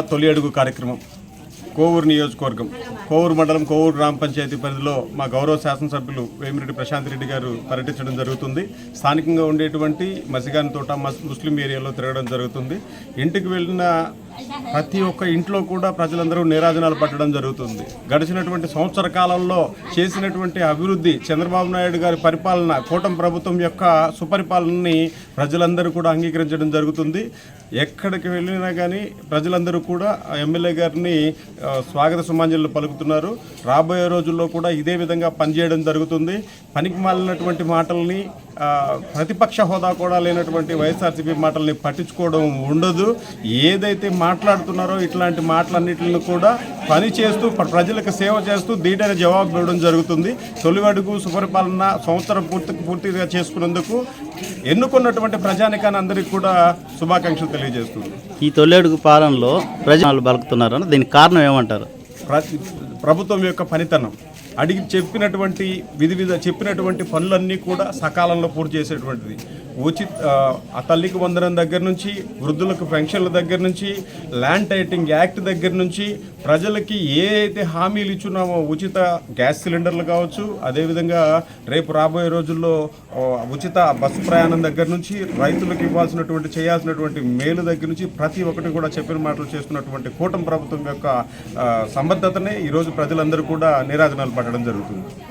తొలి అడుగు కార్యక్రమం. కోవూరు నియోజకవర్గం. కోవూరు మండలం కోవూరు గ్రామ పంచాయతీ పరిధిలో మా గౌరవ శాసనసభ్యులు వేమిరెడ్డి ప్రశాంత్ రెడ్డి గారు పర్యటించడం జరుగుతుంది. స్థానికంగా ఉండేటువంటి మసిగాని తోట మస్- ముస్లిం ఏరియాలో తిరగడం జరుగుతుంది. ఇంటికి వెళ్ళిన ప్రతి ఒక్క ఇంట్లో కూడా ప్రజలందరూ నీరాజనాలు పట్టడం జరుగుతుంది. గడిచినటువంటి సంవత్సర కాలంలో చేసినటువంటి అభివృద్ధి చంద్రబాబు నాయుడు గారి పరిపాలన కూటమి ప్రభుత్వం యొక్క సుపరిపాలనని ప్రజలందరూ కూడా అంగీకరించడం జరుగుతుంది. ఎక్కడికి వెళ్ళినా కానీ ప్రజలందరూ కూడా ఎమ్మెల్యే గారిని స్వాగత సుమాంజలు పలుకుతున్నారు. రాబోయే రోజుల్లో కూడా ఇదే విధంగా పనిచేయడం జరుగుతుంది. పనికి మాలినటువంటి మాటల్ని ప్రతిపక్ష హోదా కూడా లేనటువంటి వైఎస్ఆర్సీపీ మాటల్ని పట్టించుకోవడం ఉండదు. ఏదైతే మాట్లాడుతున్నారో ఇట్లాంటి మాటలన్నిటిని కూడా పని చేస్తూ ప్ర- ప్రజలకు సేవ చేస్తూ ధీటైన జవాబు ఇవ్వడం జరుగుతుంది. తొలి అడుగు సుపరిపాలన సంవత్సరం పూర్తి పూర్తిగా చేసుకున్నందుకు ఎన్నుకున్నటువంటి ప్రజానికాన్ని అందరికీ కూడా శుభాకాంక్షలు తెలియజేస్తుంది ఈ తొలెడుగు పాలనలో ప్రజలు బలుకుతున్నారు దీనికి కారణం ఏమంటారు? ప్రభుత్వం యొక్క పనితనం. అడిగి చెప్పినటువంటి విధి విధ చెప్పినటువంటి పనులన్నీ కూడా సకాలంలో పూర్తి చేసేటువంటిది. ఉచిత ఆ, తల్లికి వందనం దగ్గర నుంచి వృద్ధులకు పెన్షన్ల దగ్గర నుంచి ల్యాండ్ టైటింగ్ యాక్ట్ దగ్గర నుంచి ప్రజలకి ఏ అయితే హామీలు ఇచ్చున్నామో ఉచిత గ్యాస్ సిలిండర్లు కావచ్చు అదేవిధంగా రేపు రాబోయే రోజుల్లో ఉచిత బస్సు ప్రయాణం దగ్గర నుంచి రైతులకు ఇవ్వాల్సినటువంటి చేయాల్సినటువంటి మేలు దగ్గర నుంచి ప్రతి ఒక్కటి కూడా చెప్పిన మాటలు చేస్తున్నటువంటి కూటమి ప్రభుత్వం యొక్క సంబద్ధతనే ఈరోజు ప్రజలందరూ కూడా నిరాజనాలు పడ్డారు జరుగుతుంది